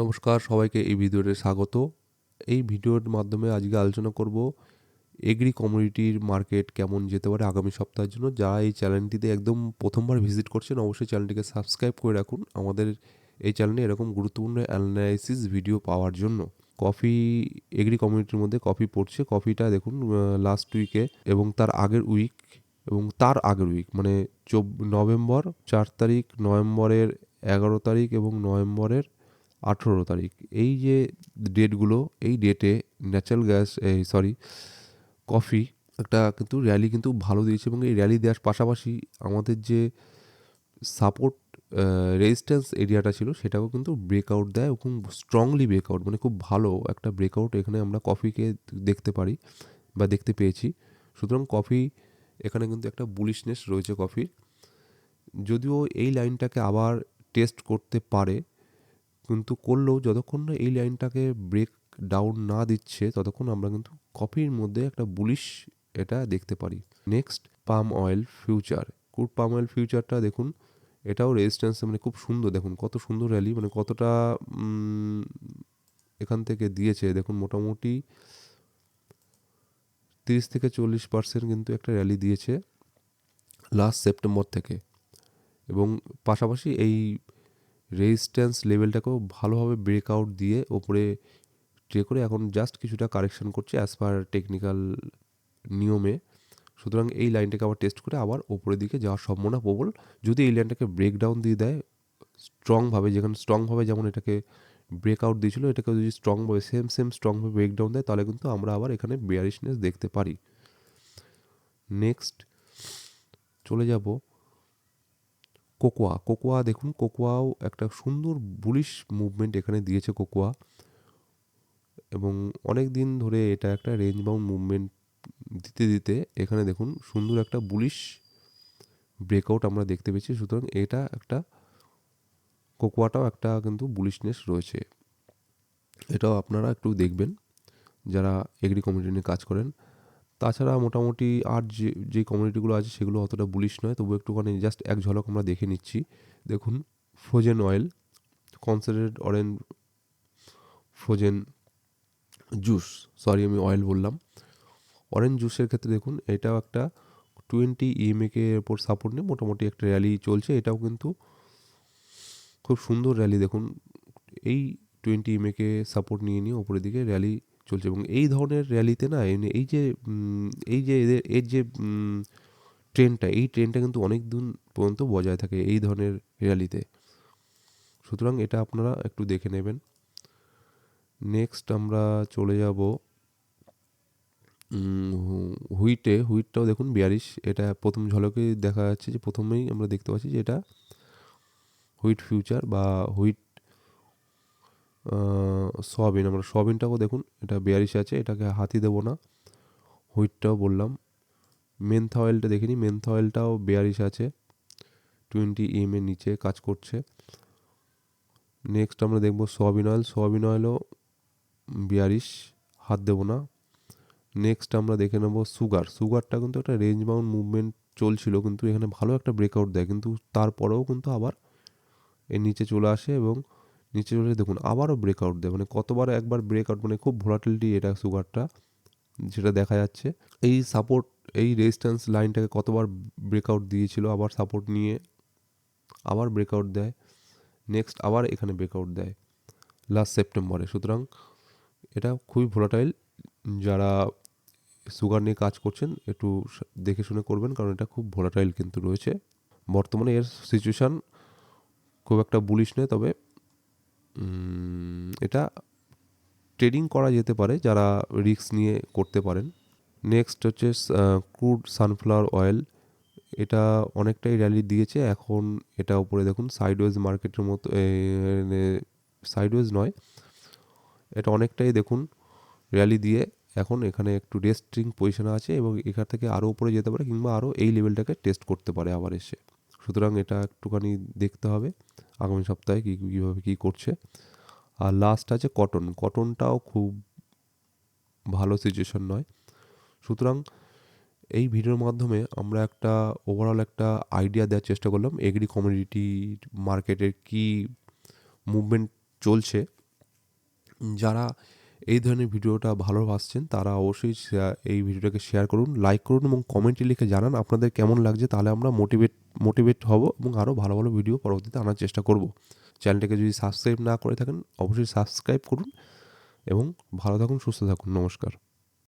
নমস্কার, সবাইকে এই ভিডিওতে স্বাগত। এই ভিডিওর মাধ্যমে আজকে আলোচনা করব এগ্রি কমিউনিটির মার্কেট কেমন যেতে পারে আগামী সপ্তাহের জন্য। যারা এই চ্যানেলটিতে একদম প্রথমবার ভিজিট করছেন, অবশ্যই চ্যানেলটিকে সাবস্ক্রাইব করে রাখুন। আমাদের এই চ্যানেলে এরকম গুরুত্বপূর্ণ অ্যানালাইসিস ভিডিও পাওয়ার জন্য। কফি, এগ্রি কমিউনিটির মধ্যে কফি পড়ছে। কফিটা দেখুন লাস্ট উইকে এবং তার আগের উইক এবং তার আগের উইক মানে চব, নভেম্বর চার তারিখ, নভেম্বরের এগারো তারিখ এবং নভেম্বরের আঠেরো তারিখ। এই যে ডেটগুলো, এই ডেটে ন্যাচারাল গ্যাস এই সরি কফি একটা কিন্তু র্যালি কিন্তু ভালো দিয়েছে এবং এই র্যালি দেওয়ার পাশাপাশি আমাদের যে সাপোর্ট রেজিস্ট্যান্স এরিয়াটা ছিল সেটাও কিন্তু ব্রেকআউট দেয় এবং স্ট্রংলি ব্রেকআউট মানে খুব ভালো একটা ব্রেকআউট এখানে আমরা কফিকে দেখতে পারি বা দেখতে পেয়েছি। সুতরাং কফি এখানে কিন্তু একটা বুলিশনেস রয়েছে কফির যদিও এই লাইনটাকে আবার টেস্ট করতে পারে কিন্তু করলেও যতক্ষণ না এই লাইনটাকে ব্রেক ডাউন না দিচ্ছে, ততক্ষণ আমরা কিন্তু কফির মধ্যে একটা বুলিশ এটা দেখতে পারি। Next palm oil future crude palm oil ফিউচারটা দেখুন, এটাও রেজিস্ট্যান্স মানে খুব সুন্দর, দেখুন কত সুন্দর র্যালি মানে কতটা এখান থেকে দিয়েছে। দেখুন মোটামুটি তিরিশ থেকে চল্লিশ পার্সেন্ট কিন্তু একটা র্যালি দিয়েছে লাস্ট সেপ্টেম্বর থেকে। এবং পাশাপাশি এই রেজিস্ট্যান্স লেভেলটাকেও ভালোভাবে ব্রেকআউট দিয়ে ওপরে ট্রে করে এখন জাস্ট কিছুটা কারেকশন করছে অ্যাজ পার টেকনিক্যাল নিয়মে। সুতরাং এই লাইনটাকে আবার টেস্ট করে আবার ওপরের দিকে যাওয়ার সম্ভাবনা প্রবল। যদি এই লাইনটাকে ব্রেকডাউন দিয়ে দেয় স্ট্রংভাবে যেখানে স্ট্রংভাবে যেমন এটাকে ব্রেকআউট দিয়েছিল এটাকে যদি স্ট্রংভাবে সেম সেম স্ট্রংভাবে ব্রেকডাউন দেয়, তাহলে কিন্তু আমরা আবার এখানে বিয়ারিশনেস দেখতে পারি। নেক্সট চলে যাব। কোকোয়া কোকোয়া দেখুন, কোকোয়াও একটা সুন্দর বুলিশ মুভমেন্ট এখানে দিয়েছে কোকোয়া। এবং অনেক দিন ধরে এটা একটা রেঞ্জ বাউন্ড মুভমেন্ট দিতে দিতে এখানে দেখুন সুন্দর একটা বুলিশ ব্রেকআউট আমরা দেখতে পেয়েছি। সুতরাং এটা একটা কোকোয়াটাও একটা কিন্তু বুলিশনেস রয়েছে। এটাও আপনারা একটু দেখবেন, যারা এগ্রি কমিউনিটি নিয়ে কাজ করেন। তাছাড়া মোটামুটি আর যে যে কমিউনিটিগুলো আছে সেগুলো অতটা বুলিশ নয়। তবু একটুখানি জাস্ট এক ঝলক আমরা দেখে নিচ্ছি। দেখুন frozen oil concentrated orange frozen juice sorry আমি অয়েল বললাম। অরেঞ্জ জুসের ক্ষেত্রে দেখুন, এটাও একটা টোয়েন্টি ইএমএকে ওপর সাপোর্ট নিয়ে মোটামুটি একটা র্যালি চলছে। এটাও কিন্তু খুব সুন্দর র্যালি দেখুন। এই টোয়েন্টি ইএমএকে সাপোর্ট নিয়ে নিয়ে ওপরের দিকে র্যালি চলছে এবং এই ধরনের র্যালিতে না এই যে এই যে এদের, এর যে ট্রেনটা এই ট্রেনটা কিন্তু অনেক দিন পর্যন্ত বজায় থাকে এই ধরনের র্যালিতে সুতরাং এটা আপনারা একটু দেখে নেবেন। নেক্সট আমরা চলে যাব হুইটে। হুইটটাও দেখুন বিয়ারিশ এটা প্রথম ঝলকে দেখা যাচ্ছে যে প্রথমেই আমরা দেখতে পাচ্ছি যে এটা হুইট ফিউচার বা হুইট সয়াবিন, আমরা সয়াবিনটাও দেখুন, এটা বিয়ারিশ আছে, এটাকে হাতি দেবো না। হুইটটাও বললাম। মেন্থা অয়েলটা দেখিনি, মেন্থা অয়েলটাও বিয়ারিশ আছে। টোয়েন্টি এম এর নিচে কাজ করছে। নেক্সট আমরা দেখব সয়াবিন অয়েল। সয়াবিন অয়েলও বিয়ারিশ, হাত দেবো না। নেক্সট আমরা দেখে নেব সুগার। সুগারটা কিন্তু একটা রেঞ্জ বাউন্ড মুভমেন্ট চলছিল, কিন্তু এখানে ভালো একটা ব্রেকআউট দেয়, কিন্তু তারপরেও কিন্তু আবার এর নিচে চলে আসে এবং নিচে চলে দেখুন, আবারও ব্রেকআউট দেয়। মানে কতবার একবার ব্রেকআউট মানে খুব ভোলাটিলিটি এটা সুগারটা, যেটা দেখা যাচ্ছে। এই সাপোর্ট এই রেজিস্ট্যান্স লাইনটাকে কতবার ব্রেকআউট দিয়েছিল, আবার সাপোর্ট নিয়ে আবার ব্রেকআউট দেয়। নেক্সট আবার এখানে ব্রেকআউট দেয়। লাস্ট সেপ্টেম্বরে সুতরাং এটা খুবই ভোলাটাইল যারা সুগার নিয়ে কাজ করছেন, একটু দেখে শুনে করবেন, কারণ এটা খুব ভোলাটাইল কিন্তু রয়েছে। বর্তমানে এর সিচুয়েশান খুব একটা বুলিশ নয়, তবে এটা ট্রেডিং করা যেতে পারে, যারা রিস্ক নিয়ে করতে পারেন। নেক্সট হচ্ছে ক্রুড সানফ্লাওয়ার অয়েল এটা অনেকটাই র্যালি দিয়েছে, এখন এটা উপরে দেখুন সাইডওয়েজ মার্কেটের মতো সাইডওয়েজ নয়। এটা অনেকটাই দেখুন র্যালি দিয়ে এখন এখানে একটু রেস্টিং পজিশনে আছে এবং এখান থেকে আরও উপরে যেতে পারে কিংবা আরও এই লেভেলটাকে টেস্ট করতে পারে আবার এসে। সুতরাং এটা একটুখানি দেখতে হবে। আগামী সপ্তাহে কী, কীভাবে কী করছে। আর লাস্ট আছে কটন কটনটাও খুব ভালো সিচুয়েশন নয়। সুতরাং এই ভিডিওর মাধ্যমে আমরা একটা ওভারঅল একটা আইডিয়া দেওয়ার চেষ্টা করলাম এগ্রি কমিউনিটি মার্কেটের কী মুভমেন্ট চলছে। যারা এই ধরনের ভিডিওটা ভালো ভাসছেন তারা অবশ্যই এই ভিডিওটাকে শেয়ার করুন লাইক করুন এবং কমেন্টে লিখে জানান আপনাদের কেমন লাগছে, তাহলে আমরা মোটিভেট মোটিভেট হব এবং আরও ভালো ভালো ভিডিও পরবর্তীতে আনার চেষ্টা করব। চ্যানেলটাকে যদি সাবস্ক্রাইব না করে থাকেন, অবশ্যই সাবস্ক্রাইব করুন এবং ভালো থাকুন, সুস্থ থাকুন, নমস্কার।